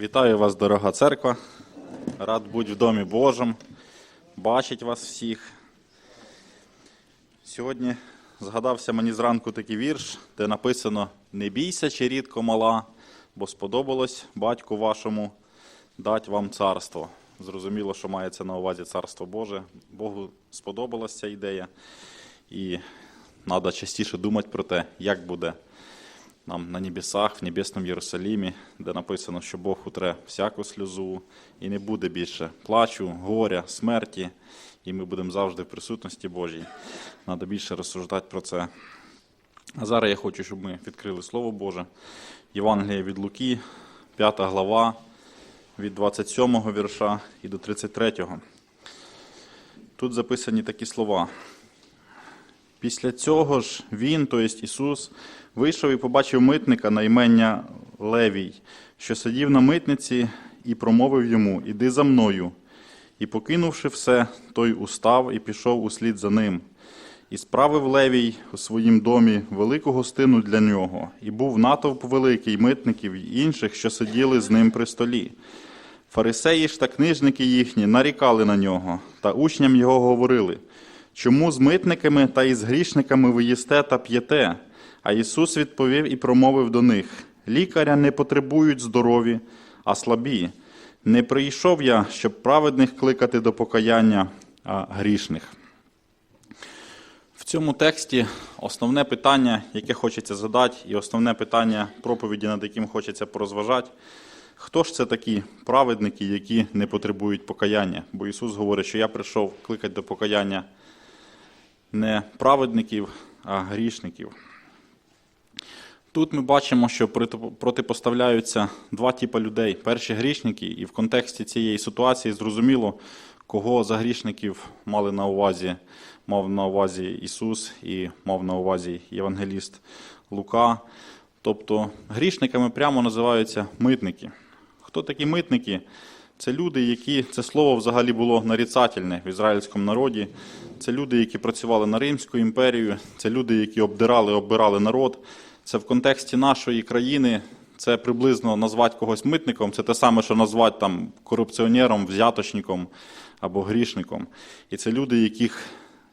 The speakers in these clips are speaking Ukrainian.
Вітаю вас, дорога церква. Рад бути в домі Божому, бачить вас всіх. Сьогодні згадався мені зранку такий вірш, де написано: Не бійся, чи рідко мала, бо сподобалось батьку вашому дать вам царство. Зрозуміло, що мається на увазі царство Боже. Богу сподобалася ідея. І треба частіше думати про те, як буде нам на небесах, в небесному Єрусалімі, де написано, що Бог утре всяку сльозу, і не буде більше плачу, горя, смерті, і ми будемо завжди в присутності Божій. Треба більше розсуждати про це. А зараз я хочу, щоб ми відкрили Слово Боже. Євангеліє від Луки, 5 глава, від 27 вірша і до 33. Тут записані такі слова. Після цього ж він, тобто Ісус, вийшов і побачив митника на імення Левій, що сидів на митниці, і промовив йому: Іди за мною. І, покинувши все, той устав і пішов услід за ним. І справив Левій у своїм домі велику гостину для нього, і був натовп великий митників і інших, що сиділи з ним при столі. Фарисеї ж та книжники їхні нарікали на нього, та учням його говорили. Чому з митниками та із грішниками ви їсте та п'єте? А Ісус відповів і промовив до них: Лікаря не потребують здорові, а слабі. Не прийшов я, щоб праведних кликати до покаяння, а грішних. В цьому тексті основне питання, яке хочеться задати, і основне питання проповіді, над яким хочеться порозважати, хто ж це такі праведники, які не потребують покаяння? Бо Ісус говорить, що я прийшов кликати до покаяння не праведників, а грішників. Тут ми бачимо, що протипоставляються два типи людей. Перші грішники, і в контексті цієї ситуації зрозуміло, кого за грішників мали на увазі, мав на увазі Ісус і мав на увазі Євангеліст Лука. Тобто грішниками прямо називаються митники. Хто такі митники? Це люди, які це слово взагалі було нарицательне в ізраїльському народі. Це люди, які працювали на Римську імперію, це люди, які обдирали, оббирали народ. Це в контексті нашої країни. Це приблизно назвати когось митником, це те саме, що назвати там корупціонером, взяточником або грішником. І це люди, яких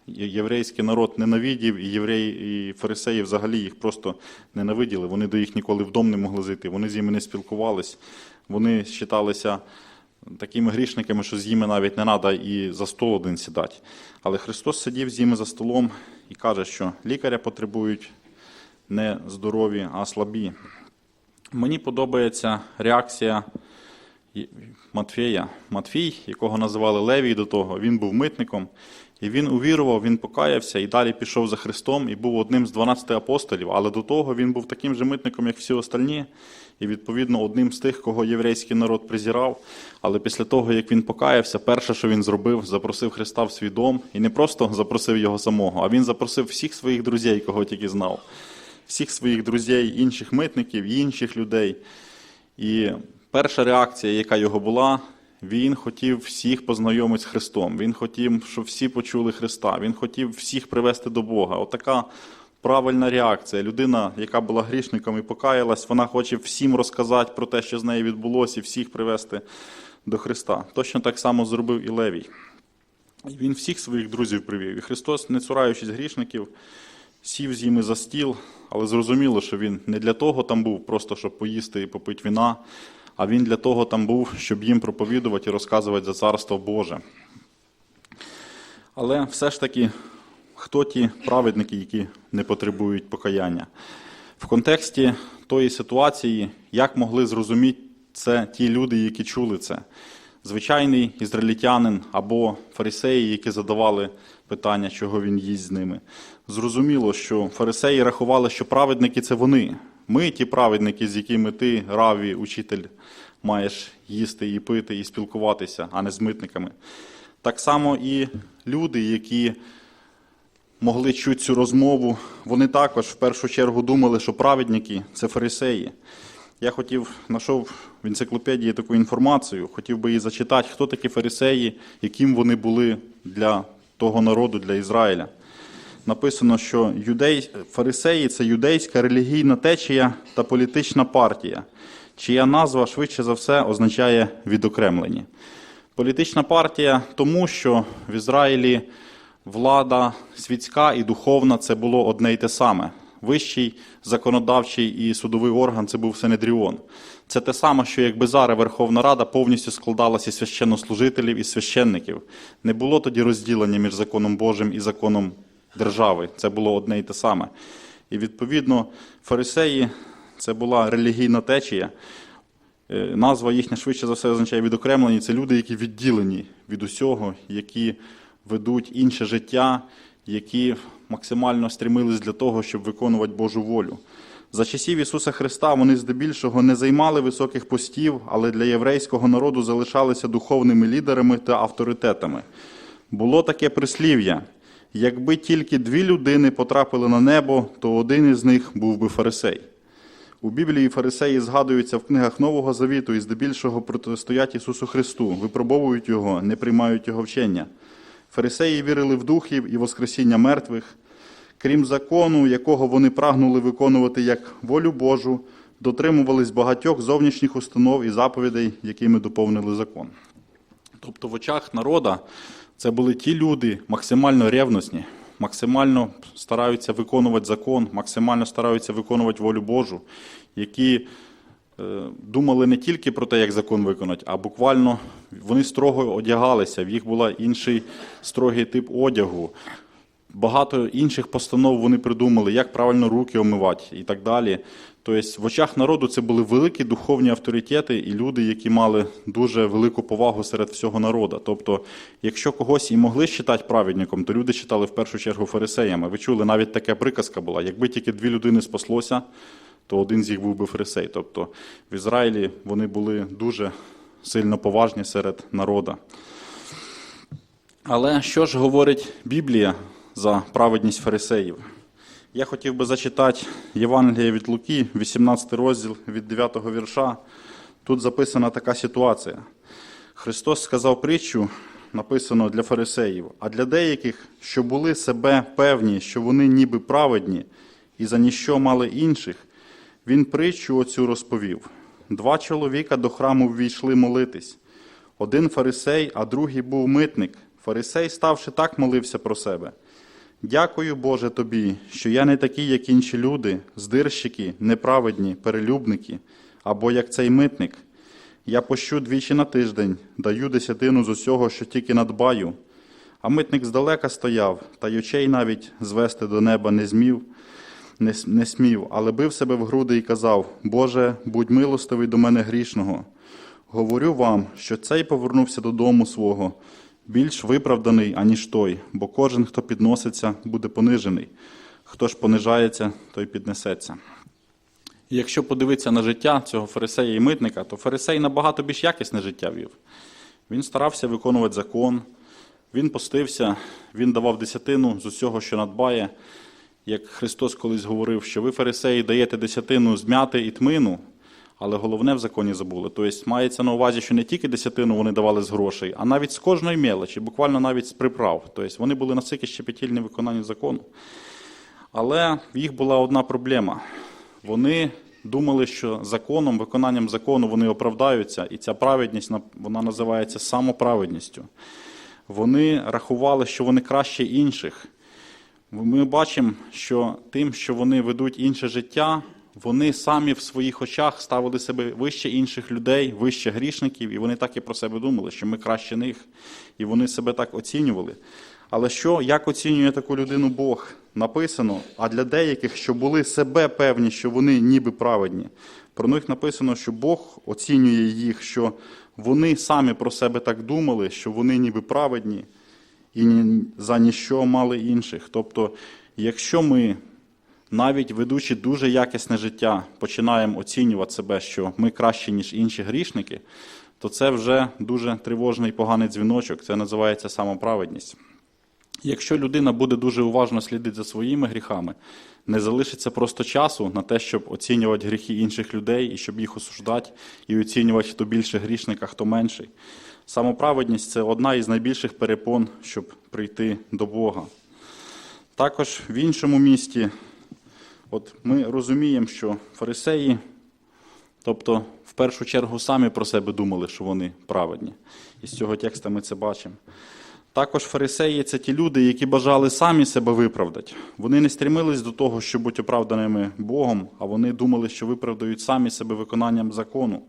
єврейський народ ненавидів, і євреї, і фарисеї взагалі їх просто ненавиділи. Вони до їх ніколи в дом не могли зайти, вони з ними не спілкувались, вони вважалися такими грішниками, що з ними навіть не треба і за стол один сідати. Але Христос сидів з ними за столом і каже, що лікаря потребують не здорові, а слабі. Мені подобається реакція Матфея. Матфій, якого називали Левій до того, він був митником, і він увірував, він покаявся і далі пішов за Христом і був одним з 12 апостолів. Але до того він був таким же митником, як всі остальні, і, відповідно, одним з тих, кого єврейський народ презирав. Але після того, як він покаявся, перше, що він зробив, запросив Христа в свій дом, і не просто запросив його самого, а він запросив всіх своїх друзів, кого тільки знав, всіх своїх друзів, інших митників, інших людей. І перша реакція, яка його була, він хотів всіх познайомити з Христом. Він хотів, щоб всі почули Христа. Він хотів всіх привести до Бога. Отака правильна реакція. Людина, яка була грішником і покаялась, вона хоче всім розказати про те, що з нею відбулося, і всіх привести до Христа. Точно так само зробив і Левій. Він всіх своїх друзів привів. І Христос, не цураючись грішників, сів з ними за стіл, але зрозуміло, що він не для того там був, просто щоб поїсти і попити віна, а він для того там був, щоб їм проповідувати і розказувати за царство Боже. Але все ж таки, хто ті праведники, які не потребують покаяння? В контексті тої ситуації, як могли зрозуміти це ті люди, які чули це? Звичайний ізраїльтянин або фарисеї, які задавали питання, чого він їсть з ними. Зрозуміло, що фарисеї рахували, що праведники це вони. Ми ті праведники, з якими ти, раві, учитель, маєш їсти і пити, і спілкуватися, а не з митниками. Так само і люди, які могли чути цю розмову, вони також в першу чергу думали, що праведники це фарисеї. Я хотів, знайшов в енциклопедії таку інформацію, хотів би її зачитати, хто такі фарисеї, яким вони були для того народу, для Ізраїля. Написано, що юдей, фарисеї це юдейська релігійна течія та політична партія. чия назва швидше за все означає відокремлені. Політична партія тому, що в Ізраїлі влада світська і духовна це було одне й те саме. Вищий законодавчий і судовий орган це був Синедріон. Це те саме, що якби зараз Верховна Рада повністю складалася священнослужителів і священників. Не було тоді розділення між законом Божим і законом держави. Це було одне й те саме. І відповідно фарисеї це була релігійна течія. Е, Назва їхня швидше за все означає відокремлені. Це люди, які відділені від усього, які ведуть інше життя, які максимально стремились для того, щоб виконувати Божу волю. За часів Ісуса Христа вони здебільшого не займали високих постів, але для єврейського народу залишалися духовними лідерами та авторитетами. Було таке прислів'я: якби тільки дві людини потрапили на небо, то один із них був би фарисей. У Біблії фарисеї згадуються в книгах Нового Завіту і здебільшого протистоять Ісусу Христу, випробовують Його, не приймають Його вчення. Фарисеї вірили в духів і воскресіння мертвих. Крім закону, якого вони прагнули виконувати як волю Божу, дотримувались багатьох зовнішніх установ і заповідей, якими доповнили закон. Тобто в очах народа це були ті люди максимально ревностні, максимально стараються виконувати закон, максимально стараються виконувати волю Божу, які е, думали не тільки про те, як закон виконати, а буквально вони строго одягалися, в їх був інший строгий тип одягу. Багато інших постанов вони придумали, як правильно руки омивати і так далі. Тобто в очах народу це були великі духовні авторитети і люди, які мали дуже велику повагу серед всього народу. Тобто, якщо когось і могли вважати праведником, то люди вважали в першу чергу фарисеями. Ви чули, навіть така приказка була: якби тільки дві людини спаслося, то один з їх був би фарисей. Тобто в Ізраїлі вони були дуже сильно поважні серед народу. Але що ж говорить Біблія за праведність фарисеїв? Я хотів би зачитати Євангеліє від Луки, 18 розділ від 9 вірша. Тут записана така ситуація. Христос сказав притчу, написано для фарисеїв, а для деяких, що були себе певні, що вони ніби праведні, і за ніщо мали інших, він притчу оцю розповів. Два чоловіка до храму ввійшли молитись. Один фарисей, а другий був митник. Фарисей, ставши так, молився про себе. Дякую, Боже, тобі, що я не такий, як інші люди, здирщики, неправедні, перелюбники, або як цей митник. Я пощу двічі на тиждень, даю десятину з усього, що тільки надбаю. А митник здалека стояв, та й очей навіть звести до неба не змів, не, не смів, але бив себе в груди і казав: Боже, будь милостивий до мене грішного. Говорю вам, що цей повернувся додому свого, більш виправданий, аніж той, бо кожен, хто підноситься, буде понижений. Хто ж понижається, той піднесеться. Якщо подивитися на життя цього фарисея і митника, то фарисей набагато більш якісне життя вів. Він старався виконувати закон, він постився, він давав десятину з усього, що надбає. Як Христос колись говорив, що ви, фарисеї, даєте десятину з м'яти і тмину, але головне в законі забули. Тобто мається на увазі, що не тільки десятину вони давали з грошей, а навіть з кожної мелочі, буквально навіть з приправ. Тобто вони були настільки щепетільні в виконанні закону. Але в їх була одна проблема. Вони думали, що законом, виконанням закону вони оправдаються, і ця праведність вона називається самоправедністю. Вони рахували, що вони краще інших. Ми бачимо, що тим, що вони ведуть інше життя, вони самі в своїх очах ставили себе вище інших людей, вище грішників, і вони так і про себе думали, що ми краще них, і вони себе так оцінювали. Але що, як оцінює таку людину Бог? Написано, а для деяких, що були себе певні, що вони ніби праведні, про них написано, що Бог оцінює їх, що вони самі про себе так думали, що вони ніби праведні, і за ніщо мали інших. Тобто, якщо ми, навіть ведучи дуже якісне життя, починаємо оцінювати себе, що ми кращі, ніж інші грішники, то це вже дуже тривожний поганий дзвіночок. Це називається самоправедність. Якщо людина буде дуже уважно слідити за своїми гріхами, не залишиться просто часу на те, щоб оцінювати гріхи інших людей і щоб їх осуждати і оцінювати, хто більше грішник, а хто менший. Самоправедність це одна із найбільших перепон, щоб прийти до Бога. Також в іншому місті, от ми розуміємо, що фарисеї, тобто в першу чергу самі про себе думали, що вони праведні. І з цього текста ми це бачимо. Також фарисеї це ті люди, які бажали самі себе виправдати. Вони не стрімились до того, щоб бути оправданими Богом, а вони думали, що виправдають самі себе виконанням закону.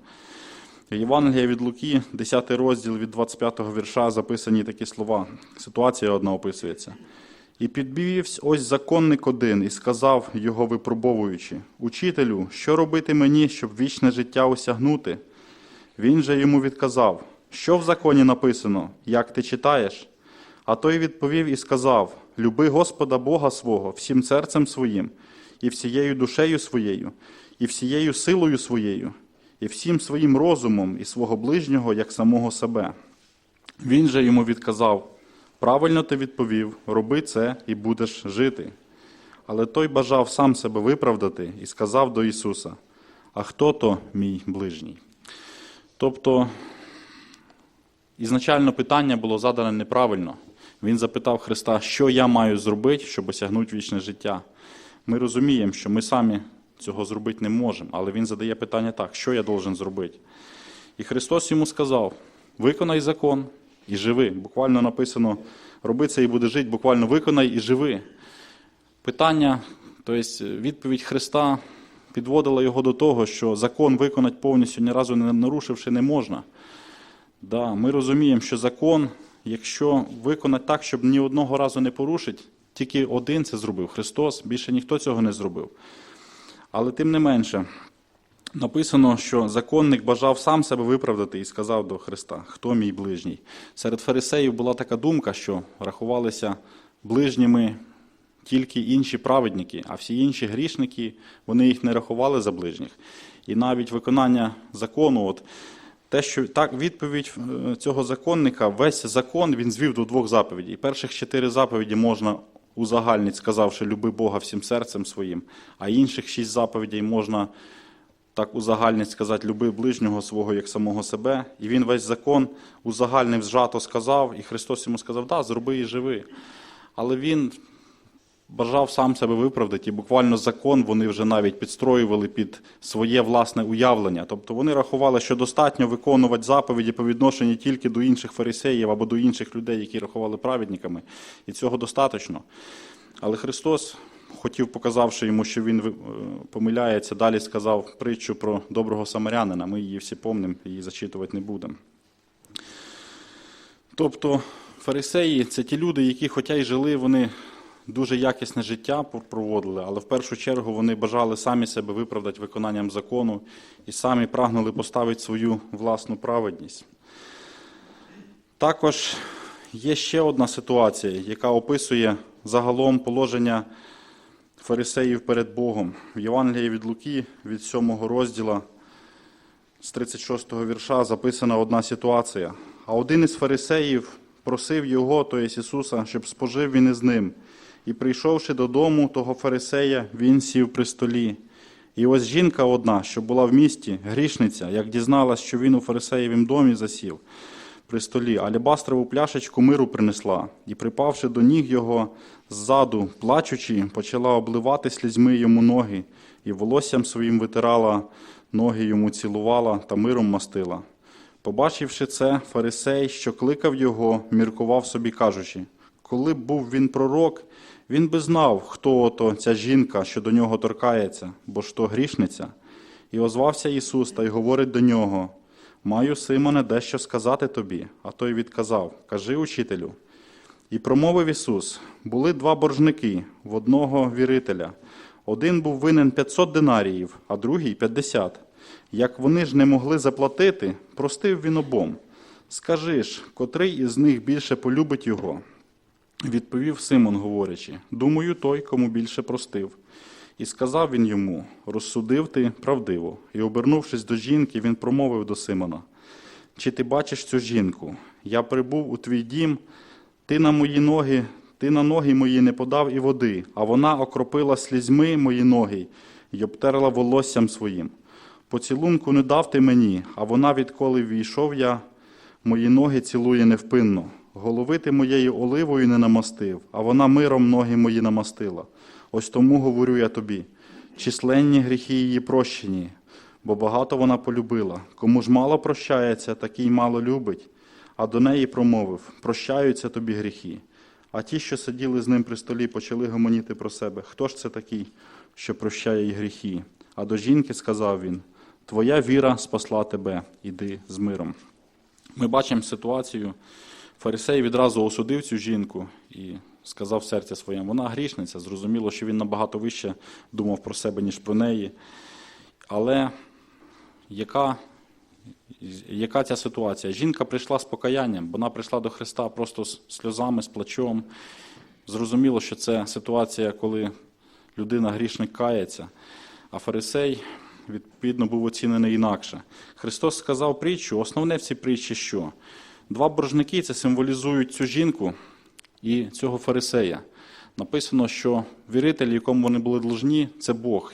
Євангелія від Луки, 10 розділ від 25 вірша, записані такі слова. Ситуація одна описується. І підбівсь ось законник один, і сказав його випробовуючи: Учителю, що робити мені, щоб вічне життя осягнути? Він же йому відказав: Що в законі написано, як ти читаєш? А той відповів і сказав: Люби Господа Бога свого всім серцем своїм, і всією душею своєю, і всією силою своєю, і всім своїм розумом, і свого ближнього, як самого себе. Він же йому відказав: Правильно ти відповів, роби це і будеш жити. Але той бажав сам себе виправдати і сказав до Ісуса: А хто то мій ближній? Тобто, ізначально питання було задане неправильно. Він запитав Христа, що я маю зробити, щоб осягнути вічне життя. Ми розуміємо, що ми самі цього зробити не можемо, але Він задає питання так, що я должен зробити. І Христос йому сказав: виконай закон і живи. Буквально написано, роби це і буде жити, буквально виконай і живи. Питання, тобто відповідь Христа підводила його до того, що закон виконати повністю ні разу не нарушивши не можна. Да, ми розуміємо, що закон, якщо виконати так, щоб ні одного разу не порушити, тільки один це зробив Христос, більше ніхто цього не зробив. Але тим не менше, написано, що законник бажав сам себе виправдати і сказав до Христа, хто мій ближній. Серед фарисеїв була така думка, що рахувалися ближніми тільки інші праведники, а всі інші грішники, вони їх не рахували за ближніх. І навіть виконання закону, от те, що так, відповідь е, цього законника, весь закон він звів до двох заповідей. Перших чотири заповіді можна узагальнити, сказавши люби Бога всім серцем своїм, а інших шість заповідей можна так узагальнить сказати люби ближнього свого як самого себе. І він весь закон узагальнив, зжато сказав, і Христос йому сказав, да, зроби і живи. Але він бажав сам себе виправдати, і буквально закон вони вже навіть підстроювали під своє власне уявлення. Тобто вони рахували, що достатньо виконувати заповіді по відношенню тільки до інших фарисеїв або до інших людей, які рахували праведниками, і цього достатньо. Але Христос хотів, показавши йому, що він е, помиляється, далі сказав притчу про доброго самарянина. Ми її всі помнимо, її зачитувати не будемо. Тобто фарисеї це ті люди, які, хоча й жили, вони дуже якісне життя проводили, але в першу чергу вони бажали самі себе виправдати виконанням закону і самі прагнули поставити свою власну праведність. Також є ще одна ситуація, яка описує загалом положення фарисеїв перед Богом. В Євангелії від Луки, від 7 розділа, з 36 вірша, записана одна ситуація. А один із фарисеїв просив його, то є Ісуса, щоб спожив він із ним. І прийшовши додому того фарисея, він сів при столі. І ось жінка одна, що була в місті, грішниця, як дізналась, що він у фарисеєвім домі засів при столі, алебастрову пляшечку миру принесла, і, припавши до ніг його ззаду, плачучи, почала обливати слізьми йому ноги, і волоссям своїм витирала ноги йому цілувала та миром мастила. Побачивши це, фарисей, що кликав його, міркував собі, кажучи, коли б був він пророк, він би знав, хто ото ця жінка, що до нього торкається, бо ж то грішниця. І озвався Ісус та й говорить до нього: Маю, Симоне, дещо сказати тобі. А той відказав: Кажи учителю. І промовив Ісус: були два боржники в одного вірителя. Один був винен 500 динаріїв, а другий 50. Як вони ж не могли заплатити, простив він обом. Скажи ж, котрий із них більше полюбить його? Відповів Симон, говорячи: Думаю, той, кому більше простив. І сказав він йому: Розсудив ти правдиво. І, обернувшись до жінки, він промовив до Симона: Чи ти бачиш цю жінку? Я прибув у твій дім, ти на мої ноги, ти на ноги мої не подав і води, а вона окропила слізьми мої ноги і обтерла волоссям своїм. Поцілунку не дав ти мені, а вона, відколи війшов я, мої ноги цілує невпинно. Голови ти моєю оливою не намастив, а вона миром ноги мої намастила. Ось тому говорю я тобі: численні гріхи її прощені, бо багато вона полюбила. Кому ж мало прощається, такий мало любить. А до неї промовив: Прощаються тобі гріхи. А ті, що сиділи з ним при столі, почали гомоніти про себе. Хто ж це такий, що прощає їй гріхи? А до жінки сказав він: Твоя віра спасла тебе, іди з миром. Ми бачимо ситуацію. Фарисей відразу осудив цю жінку і сказав в серці своєму, вона грішниця. Зрозуміло, що він набагато вище думав про себе, ніж про неї. Але яка, яка ця ситуація? Жінка прийшла з покаянням, вона прийшла до Христа просто з сльозами, з плачом. Зрозуміло, що це ситуація, коли людина грішник кається, а фарисей, відповідно, був оцінений інакше. Христос сказав притчу, основне в цій притчі що? Два боржники це символізують цю жінку і цього фарисея. Написано, що віритель, якому вони були должні, це Бог.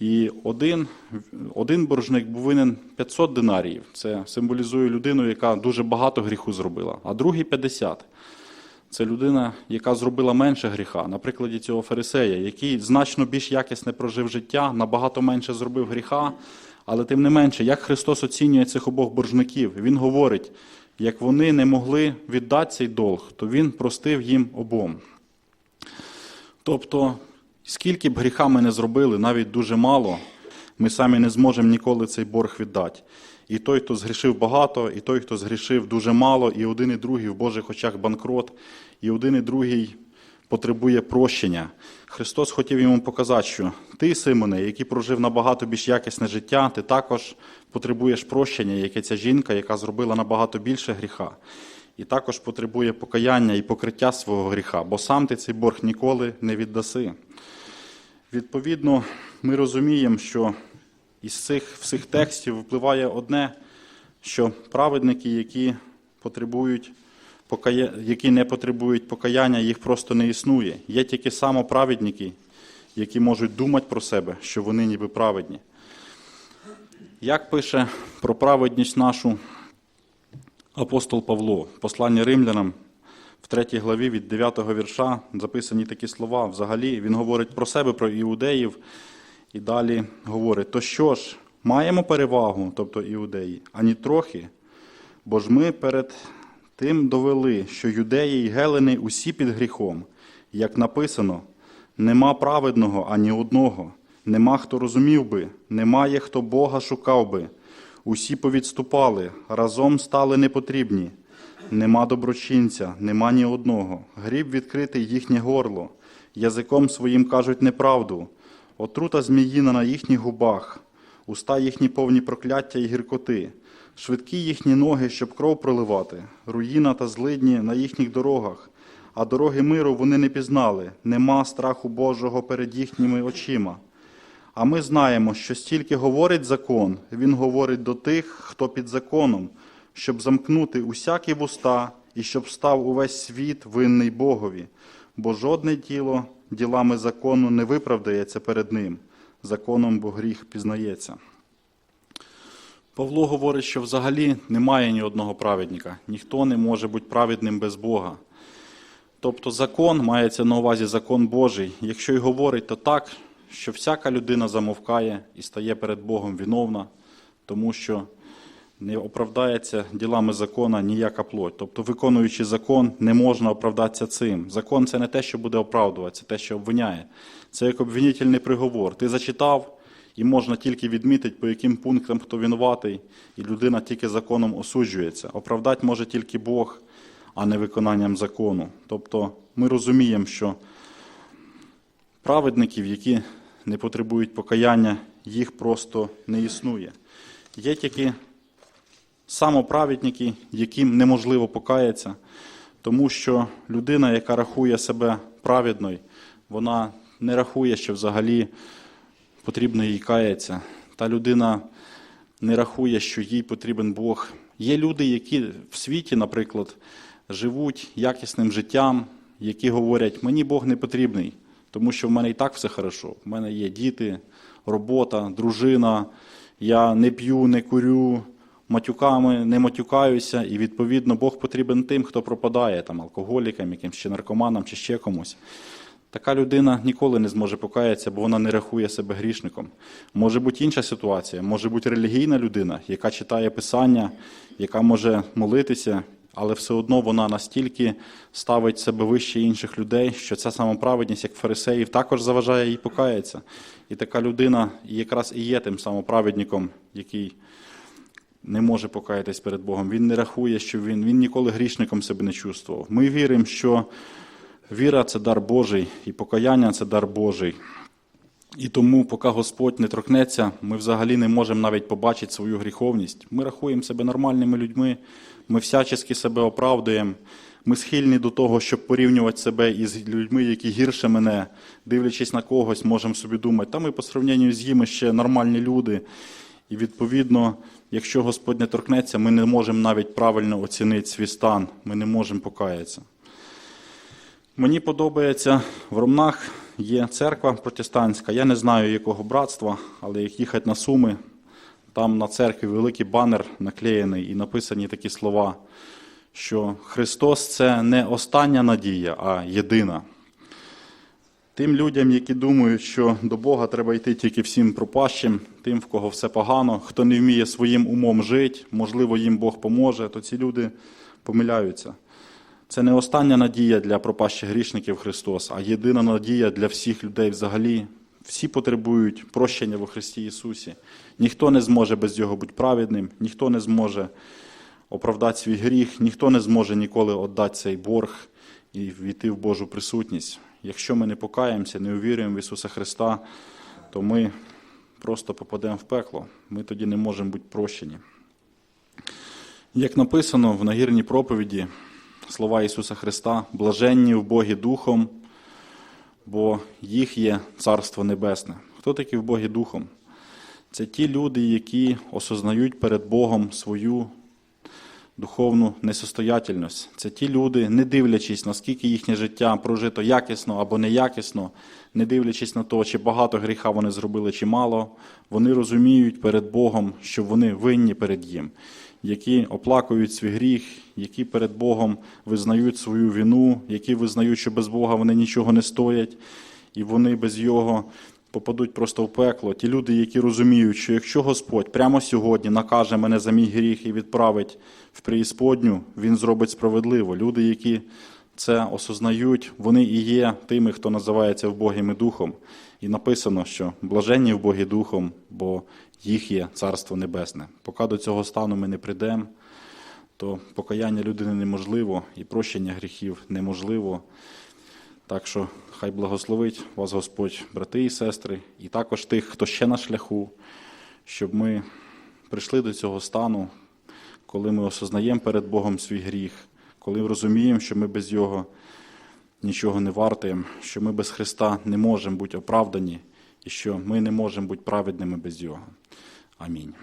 І один, один боржник був винен 500 динаріїв. Це символізує людину, яка дуже багато гріху зробила, а другий 50. Це людина, яка зробила менше гріха, на прикладі цього фарисея, який значно більш якісне прожив життя, набагато менше зробив гріха, але тим не менше, як Христос оцінює цих обох боржників, Він говорить, як вони не могли віддати цей долг, то Він простив їм обом. Тобто, скільки б гріха ми не зробили, навіть дуже мало, ми самі не зможемо ніколи цей борг віддати. І той, хто згрішив багато, і той, хто згрішив дуже мало, і один і другий в Божих очах банкрот, і один і другий потребує прощення. Христос хотів йому показати, що ти, Симоне, який прожив набагато більш якісне життя, ти також потребуєш прощення, яке ця жінка, яка зробила набагато більше гріха, і також потребує покаяння і покриття свого гріха, бо сам ти цей борг ніколи не віддаси. Відповідно, ми розуміємо, що із цих всіх текстів випливає одне, що праведники, які потребують. Які не потребують покаяння, їх просто не існує. Є тільки самоправедники, які можуть думати про себе, що вони ніби праведні. Як пише про праведність нашу апостол Павло, послання римлянам в 3 главі від 9 вірша записані такі слова. Взагалі він говорить про себе, про іудеїв, і далі говорить: то що ж, маємо перевагу, тобто іудеї, ані трохи, бо ж ми перед тим довели, що юдеї й гелени усі під гріхом, як написано, нема праведного ані одного, нема хто розумів би, немає хто Бога шукав би. Усі повідступали, разом стали непотрібні. Нема доброчинця, нема ні одного. Гріб відкритий їхнє горло, язиком своїм кажуть неправду, отрута зміїна на їхніх губах, уста їхні повні прокляття і гіркоти, швидкі їхні ноги, щоб кров проливати, руїна та злидні на їхніх дорогах, а дороги миру вони не пізнали, нема страху Божого перед їхніми очима. А ми знаємо, що стільки говорить закон, він говорить до тих, хто під законом, щоб замкнути усякі вуста і щоб став увесь світ винний Богові, бо жодне тіло ділами закону не виправдається перед ним, законом бо гріх пізнається. Павло говорить, що взагалі немає ні одного праведника, ніхто не може бути праведним без Бога. Тобто закон мається на увазі закон Божий. Якщо й говорить, то так, що всяка людина замовкає і стає перед Богом виновна, тому що не оправдається ділами закона ніяка плоть. Тобто, виконуючи закон, не можна оправдатися цим. Закон це не те, що буде оправдувати, це те, що обвиняє. Це як обвинительний приговор. Ти зачитав, і можна тільки відмітити, по яким пунктам хто винуватий, і людина тільки законом осуджується. Оправдати може тільки Бог, а не виконанням закону. Тобто ми розуміємо, що праведників, які не потребують покаяння, їх просто не існує. Є тільки самоправедники, яким неможливо покаятися, тому що людина, яка рахує себе праведною, вона не рахує, що взагалі потрібно їй каятися. Та людина не рахує, що їй потрібен Бог. Є люди, які в світі, наприклад, живуть якісним життям, які говорять, мені Бог не потрібний, тому що в мене і так все хорошо. В мене є діти, робота, дружина, я не п'ю, не курю, матюками не матюкаюся, і відповідно Бог потрібен тим, хто пропадає, там, алкоголікам, якимсь чи наркоманам, чи ще комусь. Така людина ніколи не зможе покаятися, бо вона не рахує себе грішником. Може бути інша ситуація, може бути релігійна людина, яка читає писання, яка може молитися, але все одно вона настільки ставить себе вище інших людей, що ця самоправедність, як фарисеїв, також заважає їй покаятися. І така людина якраз і є тим самоправедником, який не може покаятись перед Богом. Він не рахує, що він, він ніколи грішником себе не чувствував. Ми віримо, що віра це дар Божий, і покаяння це дар Божий. І тому, поки Господь не торкнеться, ми взагалі не можемо навіть побачити свою гріховність. Ми рахуємо себе нормальними людьми, ми всячески себе оправдуємо. Ми схильні до того, щоб порівнювати себе із людьми, які гірше мене, дивлячись на когось, можемо собі думати, та ми по сравненню з ними ще нормальні люди. І відповідно, якщо Господь не торкнеться, ми не можемо навіть правильно оцінити свій стан, ми не можемо покаятися. Мені подобається, в Ромнах є церква протестантська. Я не знаю якого братства, але як їхати на Суми, там на церкві великий банер наклеєний і написані такі слова, що Христос це не остання надія, а єдина. Тим людям, які думають, що до Бога треба йти тільки всім пропащим, тим, в кого все погано, хто не вміє своїм умом жити, можливо, їм Бог поможе, то ці люди помиляються. Це не остання надія для пропащих грішників Христос, а єдина надія для всіх людей взагалі. Всі потребують прощення во Христі Ісусі. Ніхто не зможе без Його бути праведним, ніхто не зможе оправдати свій гріх, ніхто не зможе ніколи віддати цей борг і війти в Божу присутність. Якщо ми не покаємося, не увіруємо в Ісуса Христа, то ми просто попадемо в пекло. Ми тоді не можемо бути прощені. Як написано в нагірній проповіді, слова Ісуса Христа, блаженні в Богі Духом, бо їх є Царство Небесне. Хто такі в Богі Духом? Це ті люди, які осознають перед Богом свою духовну несостоятельність. Це ті люди, не дивлячись, наскільки їхнє життя прожито якісно або неякісно, не дивлячись на те, чи багато гріха вони зробили, чи мало, вони розуміють перед Богом, що вони винні перед Їм, які оплакують свій гріх, які перед Богом визнають свою вину, які визнають, що без Бога вони нічого не стоять, і вони без Його попадуть просто в пекло. Ті люди, які розуміють, що якщо Господь прямо сьогодні накаже мене за мій гріх і відправить в преісподню, Він зробить справедливо. Люди, які це осознають, вони і є тими, хто називається в Богім і Духом. І написано, що блаженні в Богі Духом, бо їх є Царство Небесне. Поки до цього стану ми не прийдемо, то покаяння людини неможливо і прощення гріхів неможливо. Так що хай благословить вас Господь, брати і сестри, і також тих, хто ще на шляху, щоб ми прийшли до цього стану, коли ми осознаємо перед Богом свій гріх, коли розуміємо, що ми без Його нічого не вартуємо, що ми без Христа не можемо бути оправдані і що ми не можемо бути праведними без Його. Амінь.